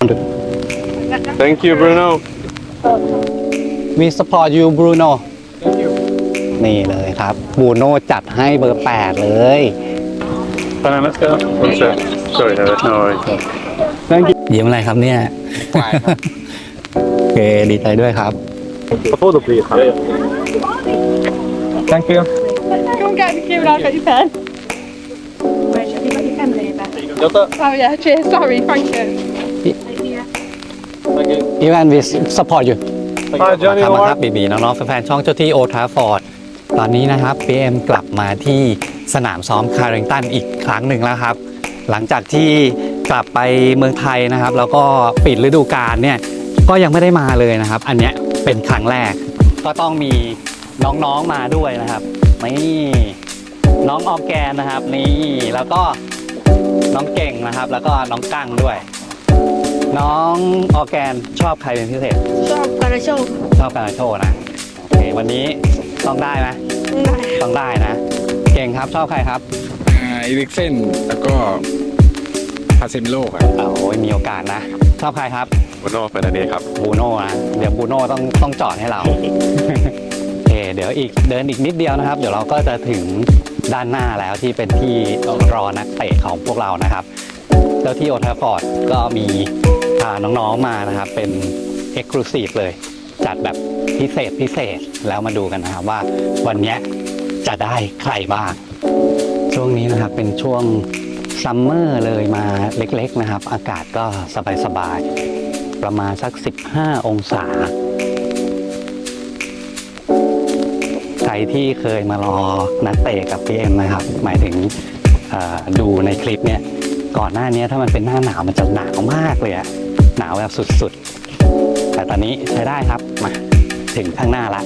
Thank you, Bruno. We support you Bruno นี่เลยครับบูโน่จัดให้เบอร์ 8 เลย Come on, let's go. One sec. Sorry, Heather. No worries. Thank you ยิ้มอะไรครับเนี่ย โอเค ดีใจด้วยครับ Before the please. Thank you. Go and get the queue and I'll get your pen. Where have you got your pen there, Jota. Oh yeah, cheers, sorry, thank you. Thank you. Even we support you Hi, Johnny. มาครับ How มา are ครับบีบีน้องๆแฟนๆช่องเจ้าที่โอทราฟอร์ดตอนนี้นะครับ PM กลับมาที่สนามซ้อมคาร์ริงตันอีกครั้งหนึ่งแล้วครับ หลังจากที่กลับไปเมืองไทยนะครับ แล้วก็ปิดฤดูกาลเนี่ยก็ยังไม่ได้มาเลยนะครับ อันเนี้ยเป็นครั้งแรก ก็ต้องมีน้องๆมาด้วยนะครับนี่น้องออร์แกนนะครับนี่แล้วก็น้องเก่งนะครับ แล้วก็น้องกั้งด้วย น้องออร์แกนชอบใครเป็นพิเศษ Shop, and a show. ชอบการโชว์นะโอเควันนี้ต้องได้ไหมต้องได้นะ เก่งครับชอบใครครับอีริกเซนแล้วก็พาเซมิโลครับเอาโอ้ยมีโอกาสนะ ชอบใครครับ Bruno Fernandez ครับบูโน่นะเดี๋ยวบูโน่ต้องต้องจอดให้เราโอเคเดี๋ยวอีกเดินอีกนิดเดียวนะครับ เดี๋ยวเราก็จะถึงด้านหน้าแล้วที่เป็นที่รอนักเตะของพวกเรานะครับเจ้าที่โอทาฟอร์ดก็มี พาน้องๆมานะครับ เป็น e x c l u s i v e เลย จัดแบบพิเศษพิเศษแล้วมาดูกันนะครับว่าวันนี้จะได้ใครบ้าง ช่วงนี้นะครับเป็นช่วงซัมเมอร์เลยมาเล็กๆนะครับ อากาศก็สบายๆ ประมาณสัก 15 องศา ใครที่เคยมารอนักเตะกับพี่เอ็มนะครับ หมายถึงดูในคลิปเนี่ยก่อนหน้านี้ถ้ามันเป็นหน้าหนาวมันจะหนาวมากเลยอะ หนาวแบบสุดๆ แต่ตอนนี้ใช้ได้ครับ มา ถึงข้างหน้าละ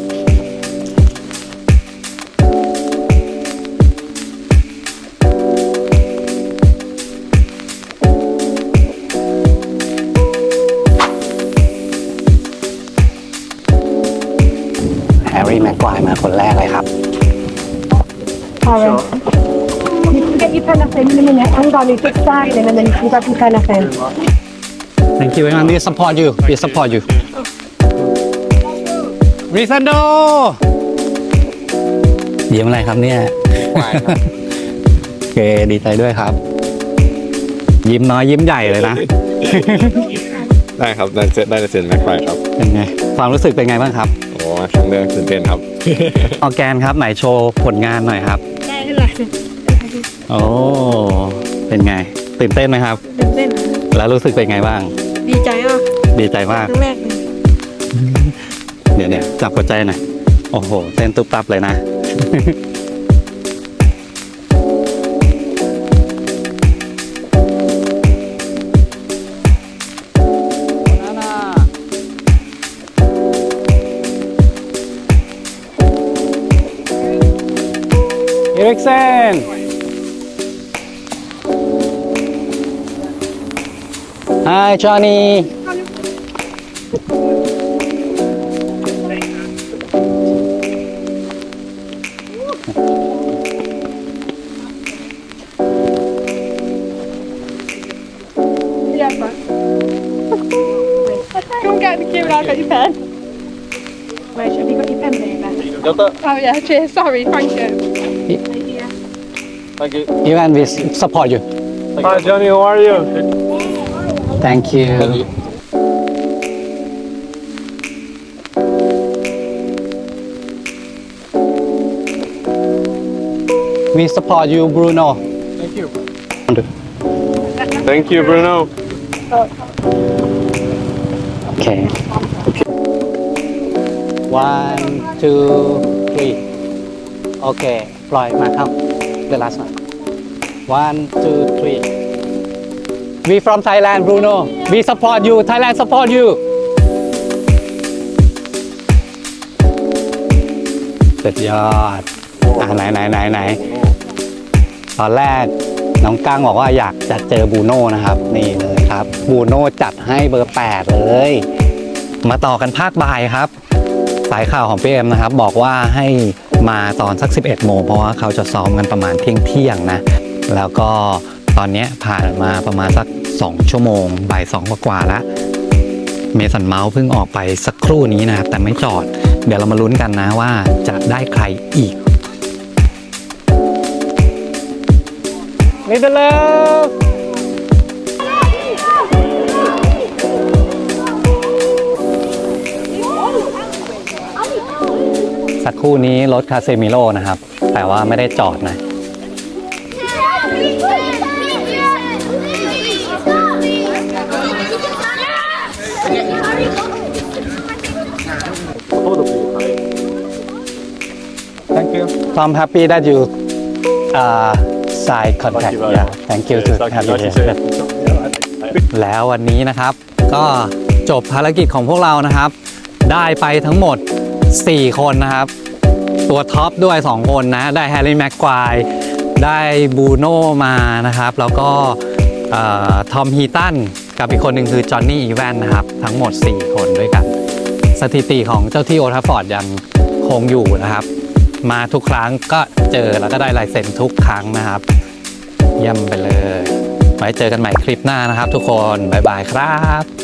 แฮร์รี่แม็กควายมาคนแรกเลยครับ Alright. Bibigyan kita ng 10 minutes. Ang dami, take time. Nananip kita kita ng 10. thank you very much we support you we support you r i s a n d o เยิ้มอะไรครับเนี่ยโอเคดีใจด้วยครับ ยิ้มน้อยยิ้มใหญ่เลยนะ ได้ครับได้เซ็ได้เซ็แม็กไฟครับเป็นไงความรู้สึกเป็นไงบ้างครับโอ้ครั้งแรกตื่นเต้นครับออแกนครับไหนโชว์ผลงานหน่อยครับได้เลยาโอ้เป็นไงตื่นเต้นไหมครับตื่นเต้นแล้วรู้สึกเป็นไงบ้าง ดีใจมากดีใจมาก ครั้งแรกเลยเดี๋ยวเดี๋ยวจับหัวใจหน่อย โอ้โห เต้นตุ๊บตับเลยนะเ Hi Johnny เรียกมา Go and get the queue and I'll get your pen. Where have you got your pen there? Jota. Oh yeah, cheers, sorry, thank you. Thank you. Even we support you Hi, Johnny. How are you? Thank you We support you Bruno Thank you. Thank you, Bruno. โอเค one two three โอเค ปล่อยมาครับ the last one one two three We from Thailand Bruno we support you Thailand support you สุดยอดอะไหนไหนไหนไหนตอนแรกน้องก้างบอกว่าอยากจะเจอบูโน่นะครับ นี่เลยครับบูโน่จัดให้เบอร์ 8 เลย มาต่อกันภาคบ่ายครับ สายข่าวของพีเอ็มนะครับ บอกว่าให้มาตอนสัก 11 โมงเพราะว่าเขาจะซ้อมกันประมาณเที่ยงเที่ยงนะ แล้วก็ ตอนเนี้ยผ่านมาประมาณสัก 2 ชั่วโมงบ่ายสองกว่าๆแล้วเมสันเมาส์เพิ่งออกไปสักครู่นี้นะครับ แต่ไม่จอด เดี๋ยวเรามาลุ้นกันนะว่าจะได้ใครอีกนี่เดแล้วสักครู่นี้รถคาเซมิโลนะครับ แต่ว่าไม่ได้จอดนะ thank you So I'm happy that you uh, sign contact Thank you very yeah much. thank you to Yes, like- have you like you here said. Yeah, I- I- แล้ววันนี้นะครับ ก็จบภารกิจของพวกเรานะครับ ได้ไปทั้งหมด 4 คนนะครับ ตัวท็อปด้วย 2 คนนะ ได้แฮร์รี่แม็กควายได้บูโน่มานะครับ แล้วก็ทอมฮีตันกับอีกคนหนึ่งคือจอห์นนี่อีแวนนะครับ ทั้งหมด 4 คนด้วยกัน สถิติของเจ้าที่โอทัฟฟอร์ดยังคงอยู่นะครับ มาทุกครั้งก็เจอแล้วก็ได้ลายเซ็นทุกครั้งนะครับเยี่ยมไปเลย ไว้เจอกันใหม่คลิปหน้านะครับทุกคน บ๊ายบายครับ